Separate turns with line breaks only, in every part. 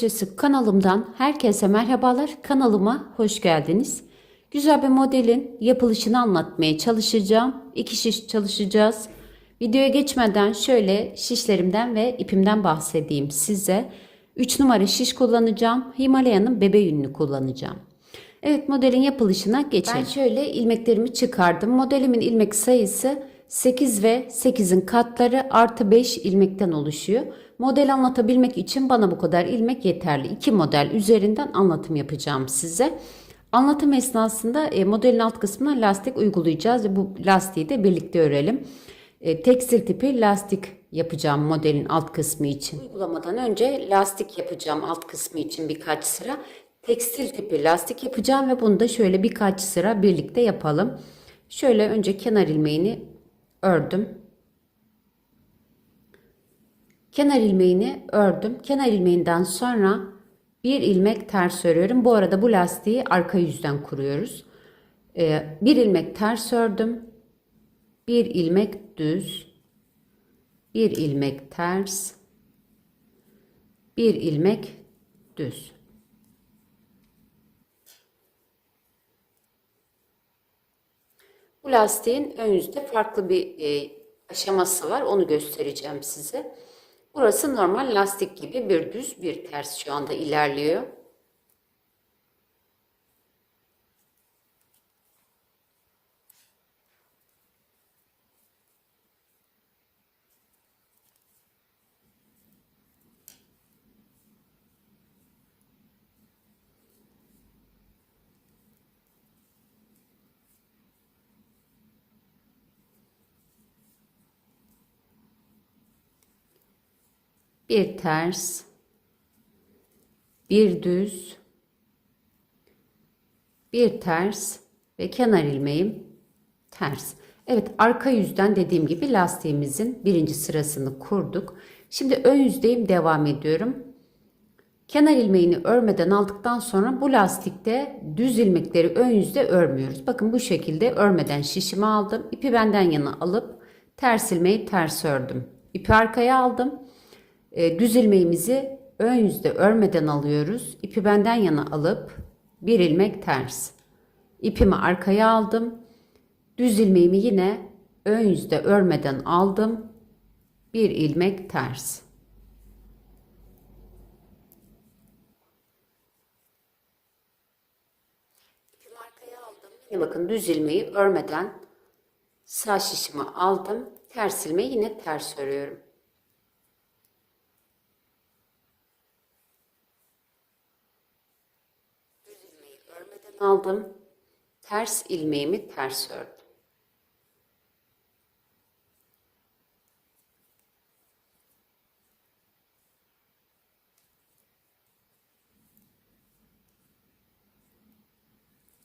Köşesi kanalımdan herkese merhabalar. Kanalıma hoş geldiniz. Güzel bir modelin yapılışını anlatmaya çalışacağım. İki şiş çalışacağız. Videoya geçmeden şöyle şişlerimden ve ipimden bahsedeyim size. 3 numara şiş kullanacağım. Himalaya'nın bebe yününü kullanacağım. Evet modelin yapılışına geçelim. Ben şöyle ilmeklerimi çıkardım. Modelimin ilmek sayısı 8 ve 8'in katları artı 5 ilmekten oluşuyor. Model anlatabilmek için bana bu kadar ilmek yeterli. İki model üzerinden anlatım yapacağım size. Anlatım esnasında e, modelin alt kısmına lastik uygulayacağız ve bu lastiği de birlikte örelim. E, tekstil tipi lastik yapacağım modelin alt kısmı için. Uygulamadan önce lastik yapacağım alt kısmı için birkaç sıra. Tekstil tipi lastik yapacağım ve bunu da şöyle birkaç sıra birlikte yapalım. Şöyle önce kenar ilmeğini ördüm. Kenar ilmeğini ördüm. Kenar ilmeğinden sonra bir ilmek ters örüyorum. Bu arada bu lastiği arka yüzden kuruyoruz. Ee, bir ilmek ters ördüm. Bir ilmek düz. Bir ilmek ters. Bir ilmek düz. Bu lastiğin ön yüzde farklı bir e, aşaması var. Onu göstereceğim size. Burası normal lastik gibi bir düz bir ters şu anda ilerliyor. Bir ters, bir düz, bir ters ve kenar ilmeğim ters. Evet arka yüzden dediğim gibi lastiğimizin birinci sırasını kurduk. Şimdi ön yüzdeyim devam ediyorum. Kenar ilmeğini örmeden aldıktan sonra bu lastikte düz ilmekleri ön yüzde örmüyoruz. Bakın bu şekilde örmeden şişimi aldım. İpi benden yana alıp ters ilmeği ters ördüm. İpi arkaya aldım. E, düz ilmeğimizi ön yüzde örmeden alıyoruz. İpi benden yana alıp bir ilmek ters. İpimi arkaya aldım. Düz ilmeğimi yine ön yüzde örmeden aldım. Bir ilmek ters. İpimi arkaya aldım. Yine bakın düz ilmeği örmeden sağ şişimi aldım. Ters ilmeği yine ters örüyorum. Aldım. Ters ilmeğimi ters ördüm.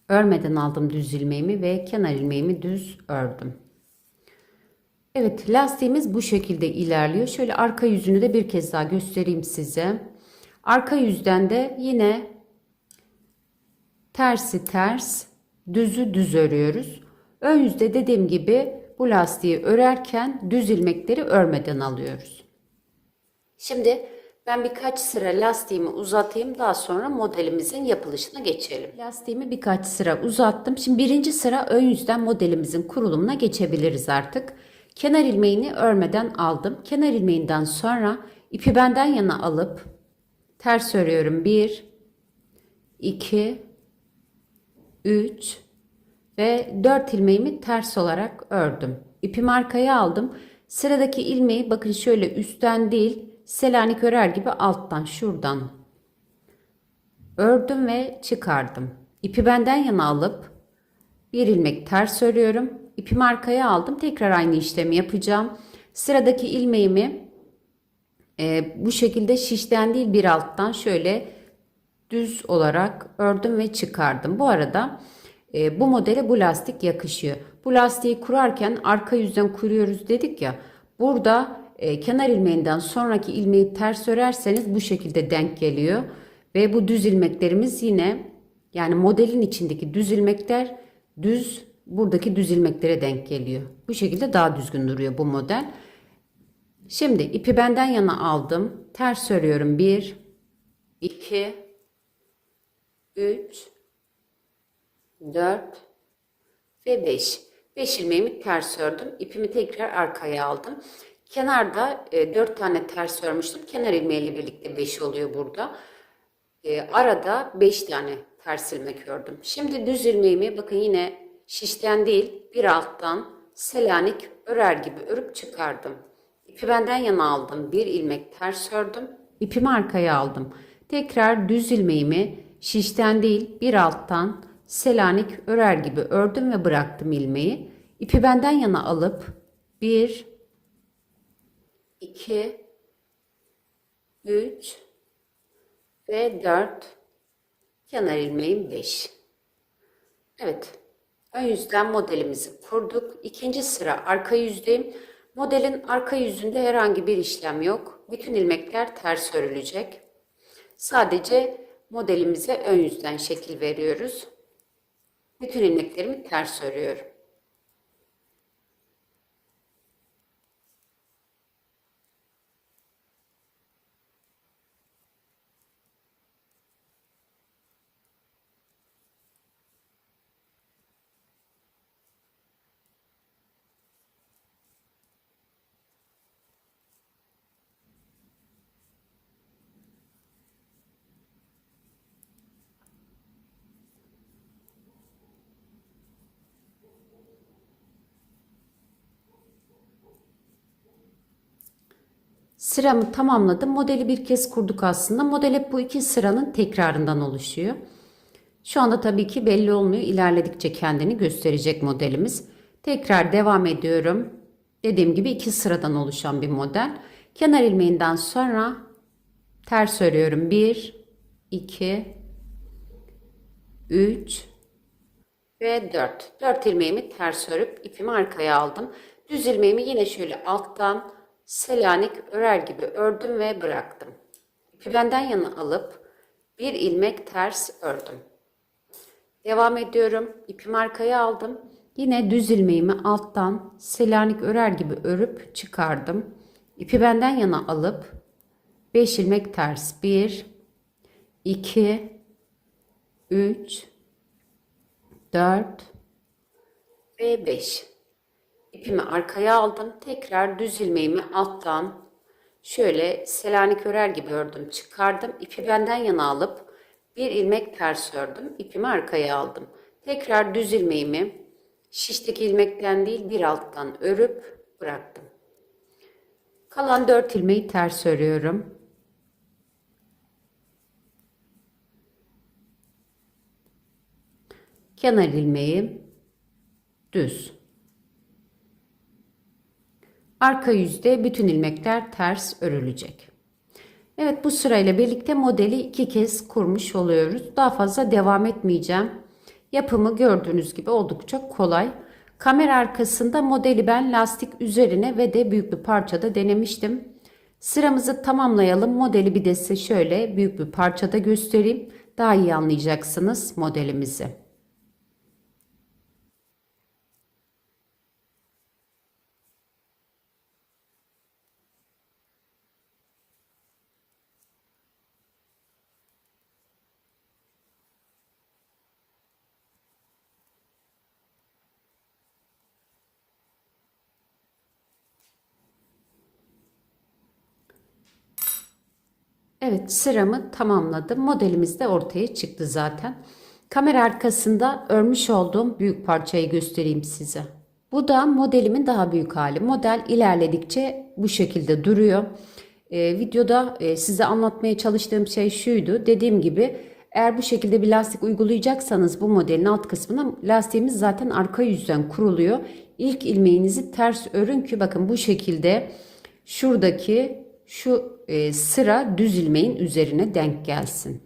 Örmeden aldım düz ilmeğimi ve kenar ilmeğimi düz ördüm. Evet lastiğimiz bu şekilde ilerliyor. Şöyle arka yüzünü de bir kez daha göstereyim size. Arka yüzden de yine tersi ters, düzü düz örüyoruz. Ön yüzde dediğim gibi bu lastiği örerken düz ilmekleri örmeden alıyoruz. Şimdi ben birkaç sıra lastiğimi uzatayım daha sonra modelimizin yapılışına geçelim. Lastiğimi birkaç sıra uzattım. Şimdi birinci sıra ön yüzden modelimizin kurulumuna geçebiliriz artık. Kenar ilmeğini örmeden aldım. Kenar ilmeğinden sonra ipi benden yana alıp ters örüyorum. 1 2 3 ve 4 ilmeğimi ters olarak ördüm. İpimi arkaya aldım. Sıradaki ilmeği bakın şöyle üstten değil Selanik örer gibi alttan şuradan ördüm ve çıkardım. İpi benden yana alıp bir ilmek ters örüyorum. İpimi arkaya aldım. Tekrar aynı işlemi yapacağım. Sıradaki ilmeğimi e, bu şekilde şişten değil bir alttan şöyle düz olarak ördüm ve çıkardım. Bu arada e, bu modele bu lastik yakışıyor. Bu lastiği kurarken arka yüzden kuruyoruz dedik ya. Burada e, kenar ilmeğinden sonraki ilmeği ters örerseniz bu şekilde denk geliyor. Ve bu düz ilmeklerimiz yine yani modelin içindeki düz ilmekler düz buradaki düz ilmeklere denk geliyor. Bu şekilde daha düzgün duruyor bu model. Şimdi ipi benden yana aldım. Ters örüyorum. 1 2 3 4 ve 5. 5 ilmeğimi ters ördüm. İpimi tekrar arkaya aldım. Kenarda e, 4 tane ters örmüştüm. Kenar ilmeğiyle birlikte 5 oluyor burada. E, arada 5 tane ters ilmek ördüm. Şimdi düz ilmeğimi bakın yine şişten değil bir alttan selanik örer gibi örüp çıkardım. İpi benden yana aldım. Bir ilmek ters ördüm. İpimi arkaya aldım. Tekrar düz ilmeğimi şişten değil bir alttan selanik örer gibi ördüm ve bıraktım ilmeği. İpi benden yana alıp 1 2 3 ve 4 kenar ilmeğim 5. Evet. Ön yüzden modelimizi kurduk. İkinci sıra arka yüzdeyim. Modelin arka yüzünde herhangi bir işlem yok. Bütün ilmekler ters örülecek. Sadece modelimize ön yüzden şekil veriyoruz. Bütün ilmeklerimi ters örüyorum. Sıramı tamamladım. Modeli bir kez kurduk aslında. Model hep bu iki sıranın tekrarından oluşuyor. Şu anda tabii ki belli olmuyor. İlerledikçe kendini gösterecek modelimiz. Tekrar devam ediyorum. Dediğim gibi iki sıradan oluşan bir model. Kenar ilmeğinden sonra ters örüyorum. 1, 2, 3 ve 4. 4 ilmeğimi ters örüp ipimi arkaya aldım. Düz ilmeğimi yine şöyle alttan Selanik örer gibi ördüm ve bıraktım. İpi benden yana alıp bir ilmek ters ördüm. Devam ediyorum. İpimi arkaya aldım. Yine düz ilmeğimi alttan Selanik örer gibi örüp çıkardım. İpi benden yana alıp 5 ilmek ters. 1 2 3 4 ve 5. İpimi arkaya aldım. Tekrar düz ilmeğimi alttan şöyle selanik örer gibi ördüm. Çıkardım. İpi benden yana alıp bir ilmek ters ördüm. İpimi arkaya aldım. Tekrar düz ilmeğimi şişteki ilmekten değil bir alttan örüp bıraktım. Kalan 4 ilmeği ters örüyorum. Kenar ilmeği düz. Arka yüzde bütün ilmekler ters örülecek. Evet bu sırayla birlikte modeli iki kez kurmuş oluyoruz. Daha fazla devam etmeyeceğim. Yapımı gördüğünüz gibi oldukça kolay. Kamera arkasında modeli ben lastik üzerine ve de büyük bir parçada denemiştim. Sıramızı tamamlayalım. Modeli bir de size şöyle büyük bir parçada göstereyim. Daha iyi anlayacaksınız modelimizi. Evet sıramı tamamladım. Modelimiz de ortaya çıktı zaten. Kamera arkasında örmüş olduğum büyük parçayı göstereyim size. Bu da modelimin daha büyük hali. Model ilerledikçe bu şekilde duruyor. Ee, videoda e, size anlatmaya çalıştığım şey şuydu. Dediğim gibi eğer bu şekilde bir lastik uygulayacaksanız bu modelin alt kısmına lastiğimiz zaten arka yüzden kuruluyor. İlk ilmeğinizi ters örün ki bakın bu şekilde şuradaki şu e, sıra düz ilmeğin üzerine denk gelsin.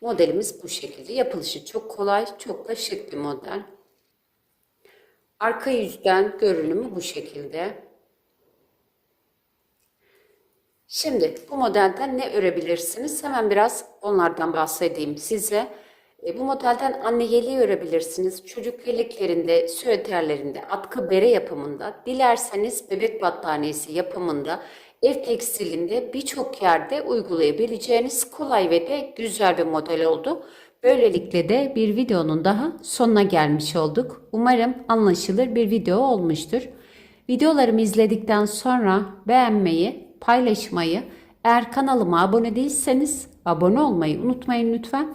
Modelimiz bu şekilde. Yapılışı çok kolay, çok da şık bir model. Arka yüzden görünümü bu şekilde. Şimdi bu modelden ne örebilirsiniz? Hemen biraz onlardan bahsedeyim size. E, bu modelden anne yeleği örebilirsiniz. Çocuk yeleklerinde, süeterlerinde, atkı bere yapımında, dilerseniz bebek battaniyesi yapımında, ev tekstilinde birçok yerde uygulayabileceğiniz kolay ve de güzel bir model oldu. Böylelikle de bir videonun daha sonuna gelmiş olduk. Umarım anlaşılır bir video olmuştur. Videolarımı izledikten sonra beğenmeyi, paylaşmayı, eğer kanalıma abone değilseniz abone olmayı unutmayın lütfen.